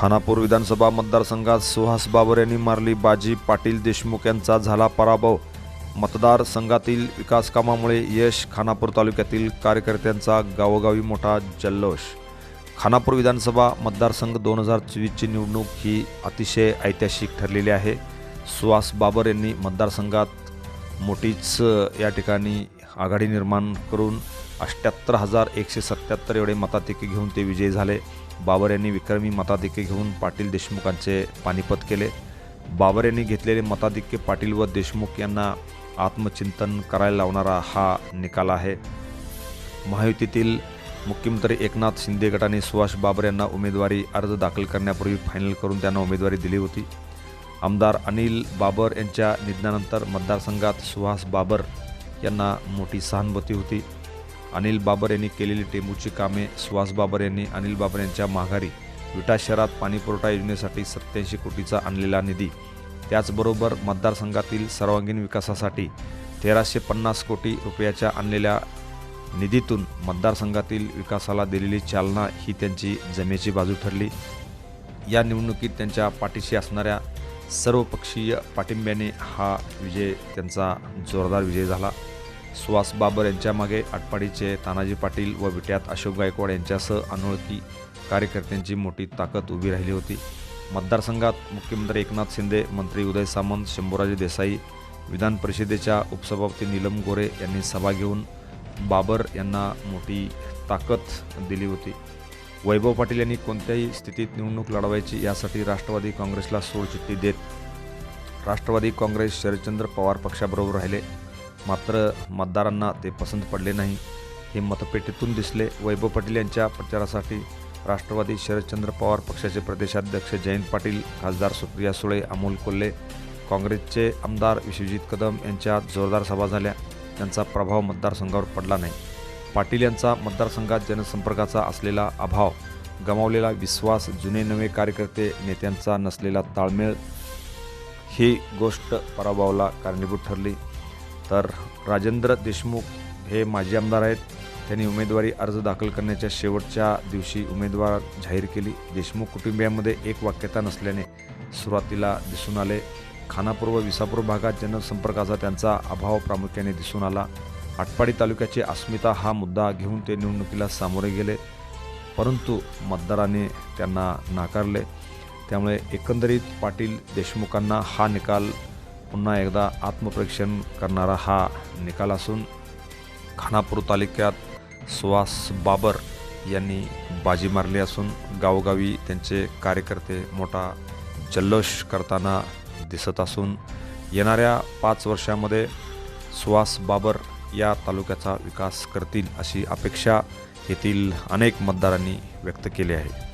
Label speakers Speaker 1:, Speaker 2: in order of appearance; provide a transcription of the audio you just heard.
Speaker 1: खानापूर विधानसभा मतदारसंघात सुहास बाबर यांनी मारली बाजी. पाटील देशमुख यांचा झाला पराभव. मतदारसंघातील विकासकामामुळे यश खानापूर तालुक्यातील कार्यकर्त्यांचा गावोगावी मोठा जल्लोष. खानापूर विधानसभा मतदारसंघ दोन हजार चोवीसची निवडणूक ही अतिशय ऐतिहासिक ठरलेली आहे. सुहास बाबर यांनी मतदारसंघात मोठीच या ठिकाणी आघाडी निर्माण करून अठ्ठ्याहत्तर हजार एकशे सत्त्याहत्तर एवढे मताधिक्य घेऊन ते विजयी झाले. बाबर यांनी विक्रमी मताधिक्य घेऊन पाटील देशमुखांचे पानिपत केले. बाबर यांनी घेतलेले मताधिक्य पाटील व देशमुख यांना आत्मचिंतन करायला लावणारा हा निकाल आहे. महायुतीतील मुख्यमंत्री एकनाथ शिंदे गटाने सुभाष बाबर यांना उमेदवारी अर्ज दाखल करण्यापूर्वी फायनल करून त्यांना उमेदवारी दिली होती. आमदार अनिल बाबर यांच्या निधनानंतर मतदारसंघात सुहास बाबर यांना मोठी सहानुभूती होती. अनिल बाबर यांनी केलेली टेंबूची कामे सुहास बाबर यांनी अनिल बाबर यांच्या माघारी विटा शहरात पाणीपुरवठा योजनेसाठी सत्याऐंशी कोटीचा आणलेला निधी. त्याचबरोबर मतदारसंघातील सर्वांगीण विकासासाठी तेराशे पन्नास कोटी रुपयाच्या आणलेल्या निधीतून मतदारसंघातील विकासाला दिलेली चालना ही त्यांची जमेची बाजू ठरली. या निवडणुकीत त्यांच्या पाठीशी असणाऱ्या सर्वपक्षीय पाठिंब्याने हा विजय त्यांचा जोरदार विजय झाला. सुहास बाबर यांच्यामागे आटपाडीचे तानाजी पाटील व विट्यात अशोक गायकवाड यांच्यासह अनोळखी कार्यकर्त्यांची मोठी ताकद उभी राहिली होती. मतदारसंघात मुख्यमंत्री एकनाथ शिंदे मंत्री उदय सामंत शंभूराजे देसाई विधान परिषदेच्या उपसभापती नीलम गोरे यांनी सभा घेऊन बाबर यांना मोठी ताकद दिली होती. वैभव पाटील यांनी कोणत्याही स्थितीत निवडणूक लढवायची यासाठी राष्ट्रवादी काँग्रेसला सोडचिठ्ठी देत राष्ट्रवादी काँग्रेस शरदचंद्र पवार पक्षाबरोबर राहिले. मात्र मतदारांना ते पसंत पडले नाही. हे मतपेटीतून दिसले. वैभव पाटील यांच्या प्रचारासाठी राष्ट्रवादी शरदचंद्र पवार पक्षाचे प्रदेशाध्यक्ष जयंत पाटील खासदार सुप्रिया सुळे अमोल कोल्हे काँग्रेसचे आमदार विश्वजित कदम यांच्या जोरदार सभा झाल्या. त्यांचा प्रभाव मतदारसंघावर पडला नाही. पाटील यांचा मतदारसंघात जनसंपर्काचा असलेला अभाव गमावलेला विश्वास जुने नवे कार्यकर्ते नेत्यांचा नसलेला ताळमेळ ही गोष्ट पराभवाला कारणीभूत ठरली. तर राजेंद्र देशमुख हे माजी आमदार आहेत. त्यांनी उमेदवारी अर्ज दाखल करण्याच्या शेवटच्या दिवशी उमेदवार जाहीर केली. देशमुख कुटुंबियांमध्ये एक वाक्यता नसल्याने सुरुवातीला दिसून आले. खानापूर व विसापूर भागात जनसंपर्काचा त्यांचा अभाव प्रामुख्याने दिसून आला. आटपाडी तालुक्याची अस्मिता हा मुद्दा घेऊन ते निवडणुकीला सामोरे गेले. परंतु मतदाराने त्यांना नाकारले. त्यामुळे एकंदरीत पाटील देशमुखांना हा निकाल पुन्हा एकदा आत्मपरीक्षण करणारा हा निकाल असून खानापूर तालुक्यात सुहास बाबर यांनी बाजी मारली असून गावोगावी त्यांचे कार्यकर्ते मोठा जल्लोष करताना दिसत असून येणाऱ्या पाच वर्षामध्ये सुहास बाबर या तालुक्याचा विकास करतील अशी अपेक्षा येथील अनेक मतदारांनी व्यक्त केली आहे.